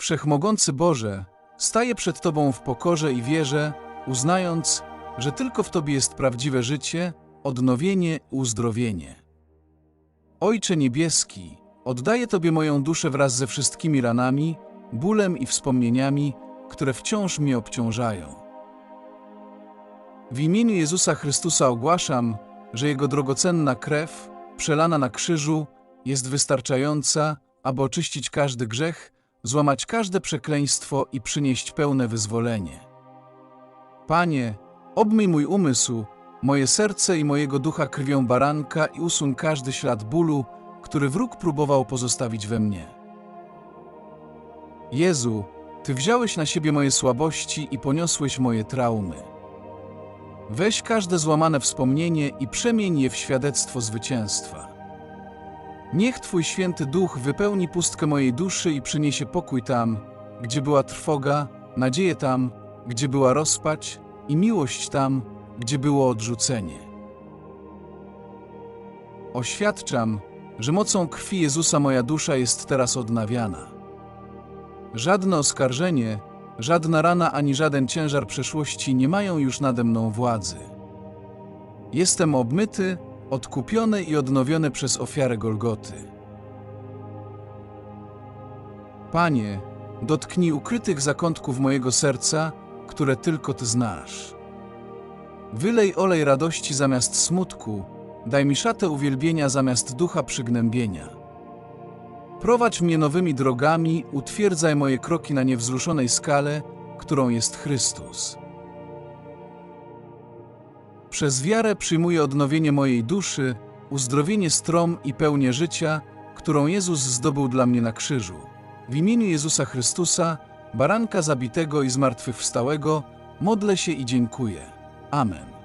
Wszechmogący Boże, staję przed Tobą w pokorze i wierze, uznając, że tylko w Tobie jest prawdziwe życie, odnowienie uzdrowienie. Ojcze Niebieski, oddaję Tobie moją duszę wraz ze wszystkimi ranami, bólem i wspomnieniami, które wciąż mnie obciążają. W imieniu Jezusa Chrystusa ogłaszam, że Jego drogocenna krew, przelana na krzyżu, jest wystarczająca, aby oczyścić każdy grzech, złamać każde przekleństwo i przynieść pełne wyzwolenie. Panie, obmyj mój umysł, moje serce i mojego ducha krwią baranka i usuń każdy ślad bólu, który wróg próbował pozostawić we mnie. Jezu, Ty wziąłeś na siebie moje słabości i poniosłeś moje traumy. Weź każde złamane wspomnienie i przemień je w świadectwo zwycięstwa. Niech Twój święty duch wypełni pustkę mojej duszy i przyniesie pokój tam, gdzie była trwoga, nadzieję tam, gdzie była rozpacz i miłość tam, gdzie było odrzucenie. Oświadczam, że mocą krwi Jezusa moja dusza jest teraz odnawiana. Żadne oskarżenie, żadna rana ani żaden ciężar przeszłości nie mają już nade mną władzy. Jestem obmyty, odkupiony i odnowiony przez ofiarę Golgoty. Panie, dotknij ukrytych zakątków mojego serca, które tylko Ty znasz. Wylej olej radości zamiast smutku, daj mi szatę uwielbienia zamiast ducha przygnębienia. Prowadź mnie nowymi drogami, utwierdzaj moje kroki na niewzruszonej skale, którą jest Chrystus. Przez wiarę przyjmuję odnowienie mojej duszy, uzdrowienie strom i pełnię życia, którą Jezus zdobył dla mnie na krzyżu. W imieniu Jezusa Chrystusa, baranka zabitego i zmartwychwstałego, modlę się i dziękuję. Amen.